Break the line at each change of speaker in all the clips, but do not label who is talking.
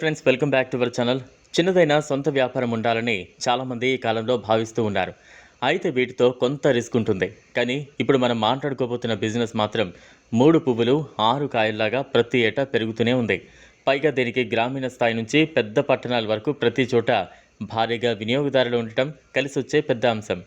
Friends welcome back to our channel చిన్నదైన సొంత వ్యాపారం ఉండాలని చాలామంది ఈ కాలంలో భావిస్తూ ఉన్నారు. అయితే వీటితో కొంత రిస్క్ ఉంటుంది. కానీ ఇప్పుడు మనం మాట్లాడుకోబోతున్న బిజినెస్ మాత్రం మూడు పువ్వులు ఆరు కాయల్లాగా ప్రతి ఏటా పెరుగుతూనే ఉంది. పైగా దీనికి గ్రామీణ స్థాయి నుంచి పెద్ద పట్టణాల వరకు ప్రతి చోట భారీగా వినియోగదారులు ఉండటం కలిసి వచ్చే పెద్ద అంశం.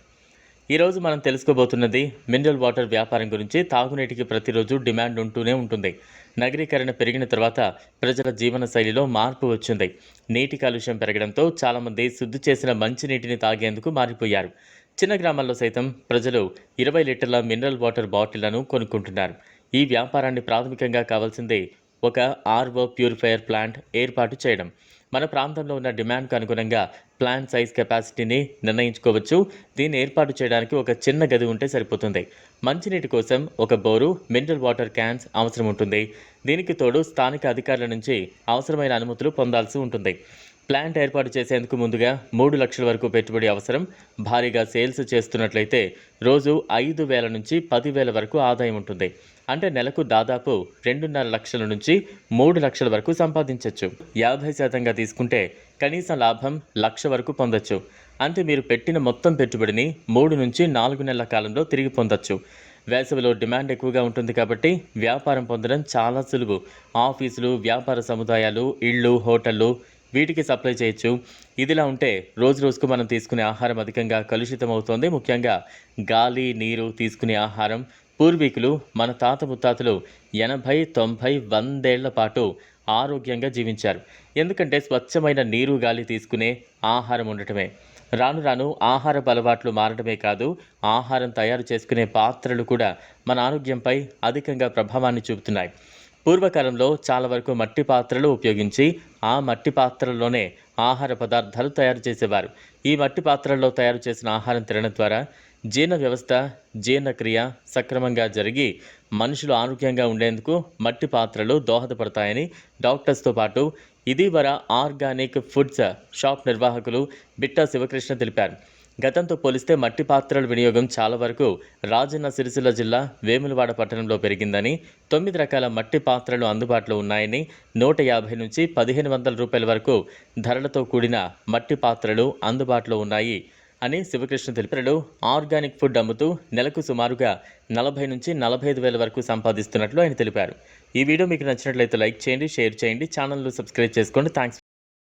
ఈరోజు మనం తెలుసుకోబోతున్నది మినరల్ వాటర్ వ్యాపారం గురించి తాగునీటికి ప్రతిరోజు డిమాండ్ ఉంటూనే ఉంటుంది. నగరీకరణ పెరిగిన తర్వాత ప్రజల జీవన శైలిలో మార్పు వచ్చింది. నీటి కాలుష్యం పెరగడంతో చాలామంది శుద్ధి చేసిన మంచినీటిని తాగేందుకు మారిపోయారు. చిన్న గ్రామాల్లో సైతం ప్రజలు ఇరవై లీటర్ల మినరల్ వాటర్ బాటిళ్ళను కొనుక్కుంటున్నారు. ఈ వ్యాపారాన్ని ప్రాథమికంగా కావాల్సింది ఒక ఆర్వో ప్యూరిఫైయర్ ప్లాంట్ ఏర్పాటు చేయడం. మన ప్రాంతంలో ఉన్న డిమాండ్కు అనుగుణంగా ప్లాంట్ సైజ్ కెపాసిటీని నిర్ణయించుకోవచ్చు. దీన్ని ఏర్పాటు చేయడానికి ఒక చిన్న గది ఉంటే సరిపోతుంది. మంచినీటి కోసం ఒక బోరు మినరల్ వాటర్ క్యాన్స్ అవసరం ఉంటుంది. దీనికి తోడు స్థానిక అధికారుల నుంచి అవసరమైన అనుమతులు పొందాల్సి ఉంటుంది. ప్లాంట్ ఏర్పాటు చేసేందుకు ముందుగా మూడు లక్షల వరకు పెట్టుబడి అవసరం. భారీగా సేల్స్ చేస్తున్నట్లయితే రోజు ఐదు వేల నుంచి పదివేల వరకు ఆదాయం ఉంటుంది. అంటే నెలకు దాదాపు రెండున్నర లక్షల నుంచి మూడు లక్షల వరకు సంపాదించవచ్చు యాభై శాతంగా తీసుకుంటే కనీస లాభం లక్ష వరకు పొందొచ్చు. అంటే మీరు పెట్టిన మొత్తం పెట్టుబడిని మూడు నుంచి నాలుగు నెలల కాలంలో తిరిగి పొందొచ్చు. వేసవిలో డిమాండ్ ఎక్కువగా ఉంటుంది కాబట్టి వ్యాపారం పొందడం చాలా సులువు. ఆఫీసులు వ్యాపార సముదాయాలు ఇళ్ళు హోటళ్ళు వీటికి సప్లై చేయొచ్చు. ఇదిలా ఉంటే రోజు రోజుకు మనం తీసుకునే ఆహారం అధికంగా కలుషితం అవుతోంది ముఖ్యంగా గాలి నీరు తీసుకునే ఆహారం. పూర్వీకులు మన తాత ముత్తాతలు ఎనభై తొంభై వందేళ్ళ పాటు ఆరోగ్యంగా జీవించారు. ఎందుకంటే స్వచ్ఛమైన నీరు గాలి తీసుకునే ఆహారం ఉండటమే. రాను రాను ఆహారపు అలవాట్లు మారడమే కాదు ఆహారం తయారు చేసుకునే పాత్రలు కూడా మన ఆరోగ్యంపై అధికంగా ప్రభావాన్ని చూపుతున్నాయి. పూర్వకాలంలో చాలా వరకు మట్టి పాత్రలు ఉపయోగించి ఆ మట్టి పాత్రల్లోనే ఆహార పదార్థాలు తయారు చేసేవారు. ఈ మట్టి పాత్రల్లో తయారు చేసిన ఆహారం తినడం ద్వారా జీర్ణ వ్యవస్థ జీర్ణక్రియ సక్రమంగా జరిగి మనుషులు ఆరోగ్యంగా ఉండేందుకు మట్టి పాత్రలు దోహదపడతాయని డాక్టర్స్తో పాటు ఇదివర ఆర్గానిక్ ఫుడ్స్ షాప్ నిర్వాహకులు బిట్టా శివకృష్ణ తెలిపారు. గతంతో పోలిస్తే మట్టి పాత్రల వినియోగం చాలా వరకు రాజన్న సిరిసిల్ల జిల్లా వేములవాడ పట్టణంలో పెరిగిందని తొమ్మిది రకాల మట్టి పాత్రలు అందుబాటులో ఉన్నాయని నూట యాభై నుంచి పదిహేను వందల రూపాయల వరకు ధరలతో కూడిన మట్టి పాత్రలు అందుబాటులో ఉన్నాయి అని శివకృష్ణ తెలిపారు. ఆర్గానిక్ ఫుడ్ అమ్ముతూ నెలకు సుమారుగా నలభై నుంచి నలభై ఐదు వేల వరకు సంపాదిస్తున్నట్లు ఆయన తెలిపారు. ఈ వీడియో మీకు నచ్చినట్లయితే లైక్ చేయండి షేర్ చేయండి ఛానల్ను సబ్స్క్రైబ్ చేసుకోండి. థ్యాంక్స్